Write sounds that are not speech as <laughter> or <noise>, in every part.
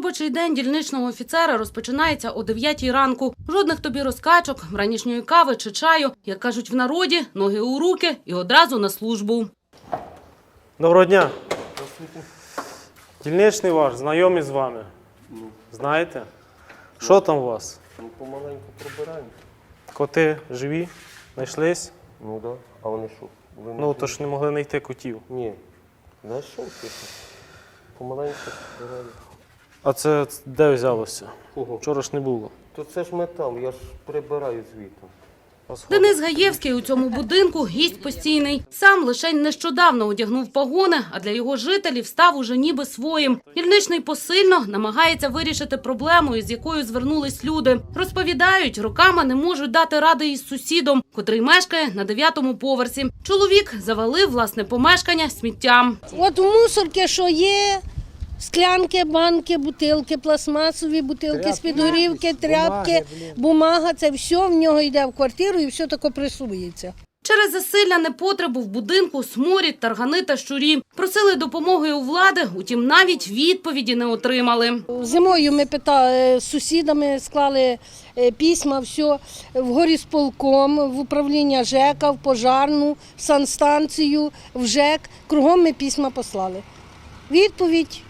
Робочий день дільничного офіцера розпочинається о 9 ранку. Жодних тобі розкачок, вранішньої кави чи чаю, як кажуть в народі, ноги у руки і одразу на службу. Доброго дня. Дільничний ваш, знайомий з вами. Знаєте? Що там у вас? Ну, помаленьку пробираємо. Коти живі? Знайшлись? Ну так. Да. А вони що? Ви Ну, то ж не могли знайти котів. Ні. Знайшов тихо. Помаленьку пробираємо. А це де взялося? Ого. Вчора ж не було. То це ж метал, я ж прибираю звітом. Денис Гаєвський у цьому будинку гість постійний. Сам лише нещодавно одягнув погони, а для його жителів став уже ніби своїм. Дільничний посильно намагається вирішити проблему, із якою звернулись люди. Розповідають, роками не можуть дати ради із сусідом, котрий мешкає на дев'ятому поверсі. Чоловік завалив власне помешкання сміттям. От у мусорки, що є, склянки, банки, бутилки, пластмасові бутилки з-під горівки, тряпки, бумага, це все в нього йде в квартиру і все таке пресується. Через засилля непотребу в будинку сморід, таргани та щурі. Просили допомоги у влади, утім навіть відповіді не отримали. Зимою ми питали, з сусідами склали е, письма, все, в горісполком, в управління ЖЕКа, в пожарну, в санстанцію, в ЖЕК. Кругом ми письма послали. Відповідь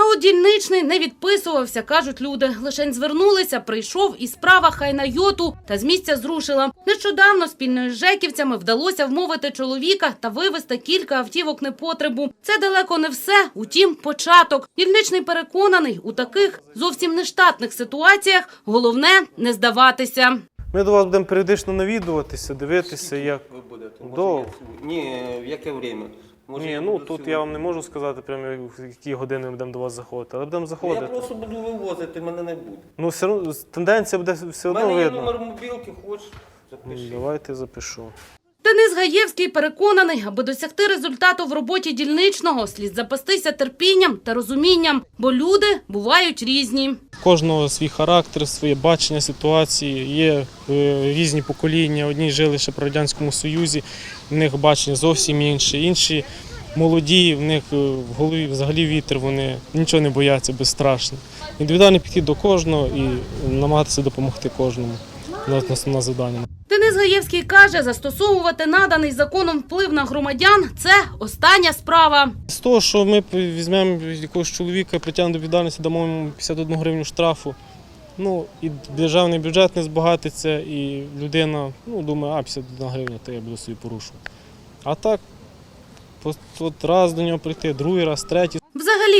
А от дільничний не відписувався, кажуть люди. Лишень звернулися, прийшов і справа хай на йоту та з місця зрушила. Нещодавно спільно з жеківцями вдалося вмовити чоловіка та вивезти кілька автівок непотребу. Це далеко не все, утім, початок. Дільничний переконаний, у таких зовсім нештатних ситуаціях головне не здаватися. Ми до вас будемо періодично навідуватися, дивитися, як. Ви будете? Довго. Ні, в яке время? Може, Ні, ну тут сьогодні? я вам не можу сказати, прямо в які години ми будемо до вас заходити, але будемо Я заходити. просто буду вивозити, мене не буде. Ну, все одно тенденція буде все У одно мене є видно. номер мобілки, хочеш? Ну, Запиши. Давайте запишу. Денис Гаєвський переконаний, аби досягти результату в роботі дільничного, слід запастися терпінням та розумінням, бо люди бувають різні. Кожного свій характер, своє бачення ситуації. Є е, різні покоління. Одні жили ще при радянському союзі, в них бачення зовсім інше. Інші молоді, в них е, в голові взагалі вітер. Вони нічого не бояться, безстрашно. Індивідуальний підхід до кожного і намагатися допомогти кожному. Основне завдання. Денис Гаєвський каже, застосовувати наданий законом вплив на громадян – це остання справа. З того, що ми візьмемо якогось чоловіка, притягнемо до відповідальності, дамо йому 51 гривню штрафу. Ну і державний бюджет не збагатиться, і людина ну, думає, а 51 гривня, то я буду собі порушувати. А так, от, раз до нього прийти, другий раз, третій.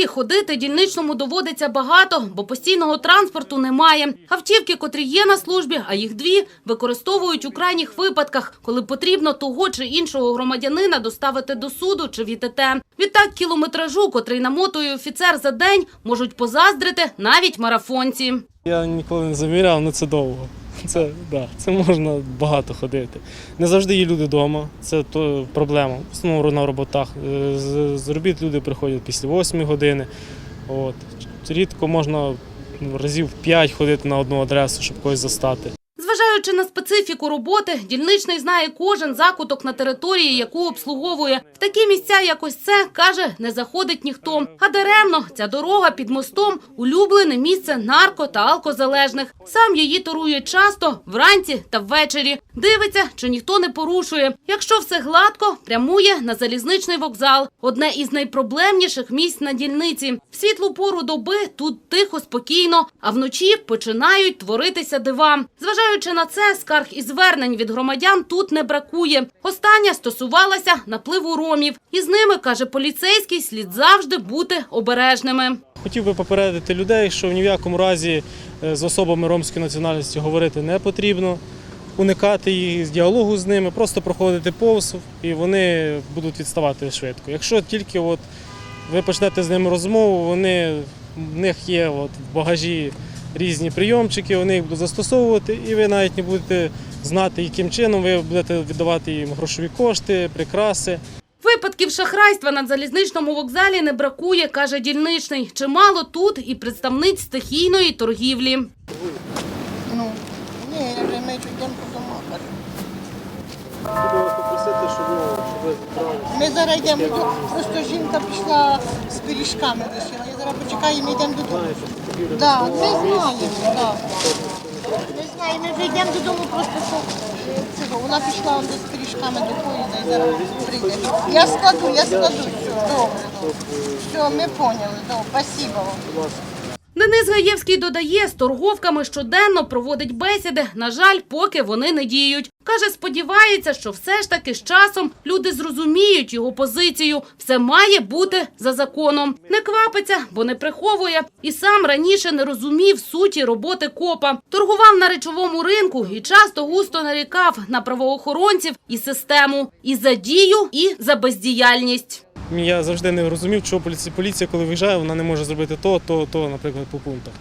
Взагалі, ходити дільничному доводиться багато, бо постійного транспорту немає. Автівки, котрі є на службі, а їх дві, використовують у крайніх випадках, коли потрібно того чи іншого громадянина доставити до суду чи в ІТТ. Відтак кілометражу, котрий намотує офіцер за день, можуть позаздрити навіть марафонці. Я ніколи не заміряв, але це довго. <laughs> Це, да, це можна багато ходити. Не завжди є люди вдома, це то проблема. В основному на роботах. Е, З, робіт люди приходять після 8 години. От. Рідко можна ну, разів 5 ходити на одну адресу, щоб когось застати. Зважаючи на специфіку роботи, дільничний знає кожен закуток на території, яку обслуговує. В такі місця, як ось це, каже, не заходить ніхто. А даремно ця дорога під мостом – улюблене місце нарко та алкозалежних. Сам її торує часто, вранці та ввечері. Дивиться, чи ніхто не порушує. Якщо все гладко, прямує на залізничний вокзал. Одне із найпроблемніших місць на дільниці. В світлу пору доби тут тихо, спокійно, а вночі починають творитися дива. Зважаючи на це, скарг і звернень від громадян тут не бракує. Остання стосувалася напливу ромів. І з ними, каже поліцейський, слід завжди бути обережними. Хотів би попередити людей, що ні в якому разі е, з особами ромської національності говорити не потрібно, уникати їх з діалогу з ними, просто проходити повз, і вони будуть відставати швидко. Якщо тільки от ви почнете з ними розмову, вони, в них є от в багажі різні прийомчики, вони їх будуть застосовувати, і ви навіть не будете знати, яким чином ви будете віддавати їм грошові кошти, прикраси. Випадків шахрайства на залізничному вокзалі не бракує, каже дільничний. Чимало тут і представниць стихійної торгівлі. Ну, ні, я вже ми йдемо по домах. Ну. Ми зараз йдемо, просто жінка пішла з пиріжками лишила. Я зараз почекаю, ми йдемо додому. Да, ми знаємо, да. Ми знаємо, ми вже додому просто що. Вона пішла десь пиріжками до поїзда і зараз прийде. Я складу, я складу. Добре. Все, ми поняли, добре, спасибо вам. Денис Гаєвський додає, з торговками щоденно проводить бесіди. На жаль, поки вони не діють. Каже, сподівається, що все ж таки з часом люди зрозуміють його позицію. Все має бути за законом. Не квапиться, бо не приховує. І сам раніше не розумів суті роботи копа. Торгував на речовому ринку і часто густо нарікав на правоохоронців і систему. І за дію, і за бездіяльність. Я завжди не розумів, чого поліція, коли виїжджає, вона не може зробити то, то, то, наприклад, по пунктах.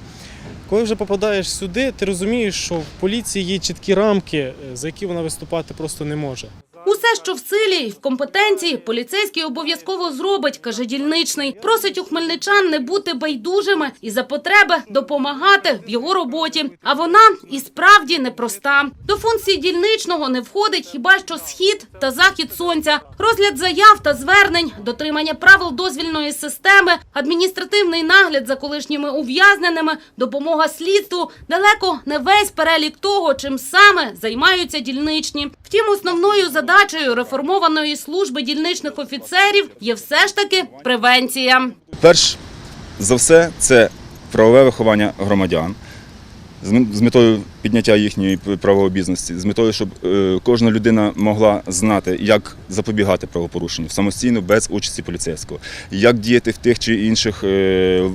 Коли вже попадаєш сюди, ти розумієш, що в поліції є чіткі рамки, е, за які вона виступати просто не може. Усе, що в силі і в компетенції, поліцейський обов'язково зробить, каже дільничний. Просить у хмельничан не бути байдужими і за потреби допомагати в його роботі. А вона і справді непроста. До функції дільничного не входить хіба що схід та захід сонця, розгляд заяв та звернень, дотримання правил дозвільної системи, адміністративний нагляд за колишніми ув'язненими, допомога слідству далеко не весь перелік того, чим саме займаються дільничні. Втім, основною задачею реформованої служби дільничних офіцерів є все ж таки превенція. Перш за все, це правове виховання громадян з метою підняття їхньої правообізності, з метою, щоб е, кожна людина могла знати, як запобігати правопорушенню самостійно без участі поліцейського, як діяти в тих чи інших е,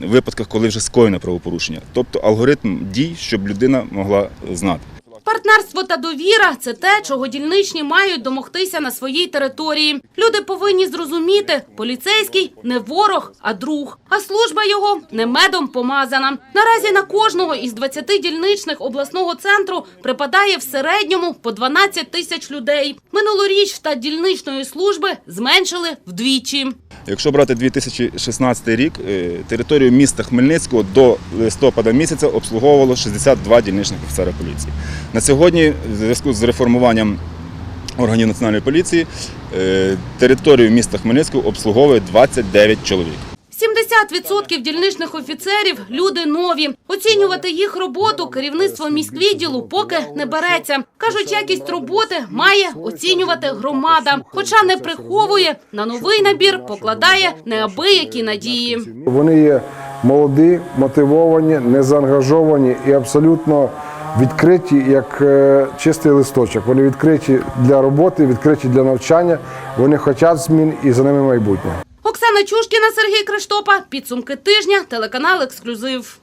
випадках, коли вже скоєно правопорушення. Тобто алгоритм дій, щоб людина могла знати. Партнерство та довіра це те, чого дільничні мають домогтися на своїй території. Люди повинні зрозуміти, поліцейський не ворог, а друг. А служба його не медом помазана. Наразі на кожного із 20 дільничних обласного центру припадає в середньому по 12 тисяч людей. Минулоріч штат дільничної служби зменшили вдвічі. Якщо брати 2016 рік, е, територію міста Хмельницького до листопада місяця обслуговувало 62 дільничних офіцера поліції. На сьогодні, в зв'язку з реформуванням органів національної поліції, е, територію міста Хмельницького обслуговує 29 чоловік. 70% дільничних офіцерів – люди нові. Оцінювати їх роботу керівництво міськвідділу поки не береться. Кажуть, якість роботи має оцінювати громада. Хоча не приховує, на новий набір покладає неабиякі надії. Вони є молоді, мотивовані, незаангажовані і абсолютно відкриті, як е, чистий листочок. Вони відкриті для роботи, відкриті для навчання. Вони хочуть змін і за ними майбутнє. Оксана Чушкіна, Сергій Криштопа. Підсумки тижня. Телеканал «Ексклюзив».